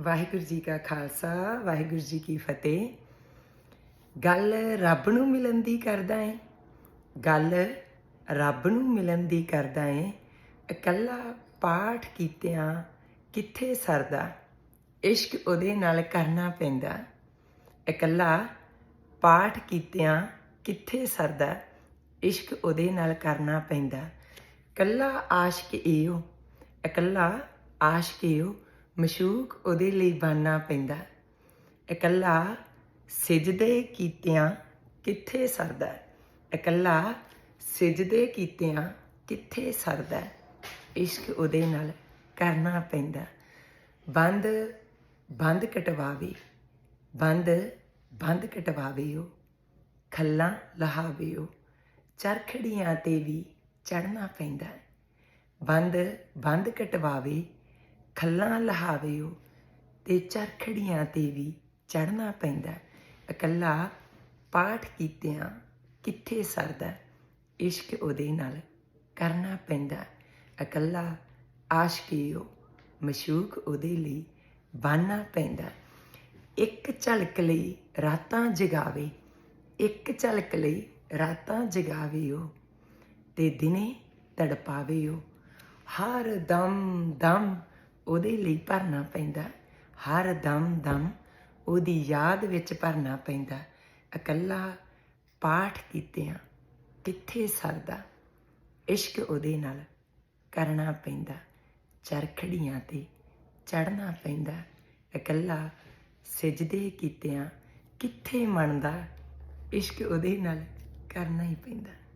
ਵਾਹਿਗੁਰੂ ਜੀ ਕਾ ਖਾਲਸਾ, ਵਾਹਿਗੁਰੂ ਜੀ ਕੀ ਫਤਿਹ। ਗੱਲ ਰੱਬ ਨੂੰ ਮਿਲਣ ਦੀ ਕਰਦਾ ਏ। ਗੱਲ ਰੱਬ ਨੂੰ ਮਿਲਣ ਦੀ ਕਰਦਾ ਏ। ਇਕੱਲਾ ਪਾਠ ਕੀਤਿਆਂ ਕਿੱਥੇ ਸਰਦਾ? ਇਸ਼ਕ ਉਹਦੇ ਨਾਲ ਕਰਨਾ ਪੈਂਦਾ। ਇਕੱਲਾ ਪਾਠ ਕੀਤਿਆਂ ਕਿੱਥੇ ਸਰਦਾ? ਇਸ਼ਕ ਉਹਦੇ ਨਾਲ ਕਰਨਾ ਪੈਂਦਾ। ਇਕੱਲਾ ਆਸ਼ਕ ਏਓ। ਇਕੱਲਾ ਆਸ਼ਕ ਏਓ। ਮਸ਼ੂਕ ਉਹਦੇ ਲਈ ਬਣਨਾ ਪੈਂਦਾ। ਇਕੱਲਾ ਸਿਜਦੇ ਕੀਤਿਆਂ ਕਿੱਥੇ ਸਰਦਾ? ਇਕੱਲਾ ਸਿਜਦੇ ਕੀਤਿਆਂ ਕਿੱਥੇ ਸਰਦਾ? ਇਸ਼ਕ ਉਹਦੇ ਨਾਲ ਕਰਨਾ ਪੈਂਦਾ। ਬੰਦ ਬੰਦ ਕਟਵਾਵੇ। ਬੰਦ ਬੰਦ ਕਟਵਾਵੇ ਉਹ। ਖੱਲਾਂ ਲਹਾਵੇ ਚਰਖੜੀਆਂ ਤੇ ਵੀ ਚੜਨਾ ਪੈਂਦਾ। ਬੰਦ ਬੰਦ ਕਟਵਾਵੇ। ਖੱਲਾਂ ਲਹਾਵੇ ਉਹ ਤੇ ਚਰਖੜੀਆਂ ਤੇ ਵੀ ਚੜਨਾ ਪੈਂਦਾ ਇਕੱਲਾ ਪਾਠ ਕੀਤਿਆਂ ਕਿੱਥੇ ਸਰਦਾ ਇਸ਼ਕ ਉਹਦੇ ਨਾਲ ਕਰਨਾ ਪੈਂਦਾ ਹੈ। ਇਕੱਲਾ ਆਸ਼ਕੀਓ ਮਸ਼ੂਕ ਉਹਦੇ ਲਈ ਬਾਨਾ ਪੈਂਦਾ ਇੱਕ ਝਲਕ ਲਈ ਰਾਤਾਂ ਜਗਾਵੇ, ਇੱਕ ਝਲਕ ਲਈ ਰਾਤਾਂ ਜਗਾਵੇ ਉਹ ਤੇ ਦਿਨੇ ਤੜਪਾਵੇ ਉਹ ਹਰ ਦਮ ਦਮ ਉਹਦੇ ਲਈ ਭਰਨਾ ਪੈਂਦਾ। ਹਰ ਦਮ ਦਮ ਉਹਦੀ ਯਾਦ ਵਿੱਚ ਭਰਨਾ ਪੈਂਦਾ। ਇਕੱਲਾ ਪਾਠ ਕੀਤਿਆਂ ਕਿੱਥੇ ਸਰਦਾ? ਇਸ਼ਕ ਉਹਦੇ ਨਾਲ ਕਰਨਾ ਪੈਂਦਾ। ਚਰਖੜੀਆਂ ਤੇ ਚੜਨਾ ਪੈਂਦਾ। ਇਕੱਲਾ ਸਜਦੇ ਕੀਤਿਆਂ ਕਿੱਥੇ ਮੰਨਦਾ? ਇਸ਼ਕ ਉਹਦੇ ਨਾਲ ਕਰਨਾ ਹੀ ਪੈਂਦਾ।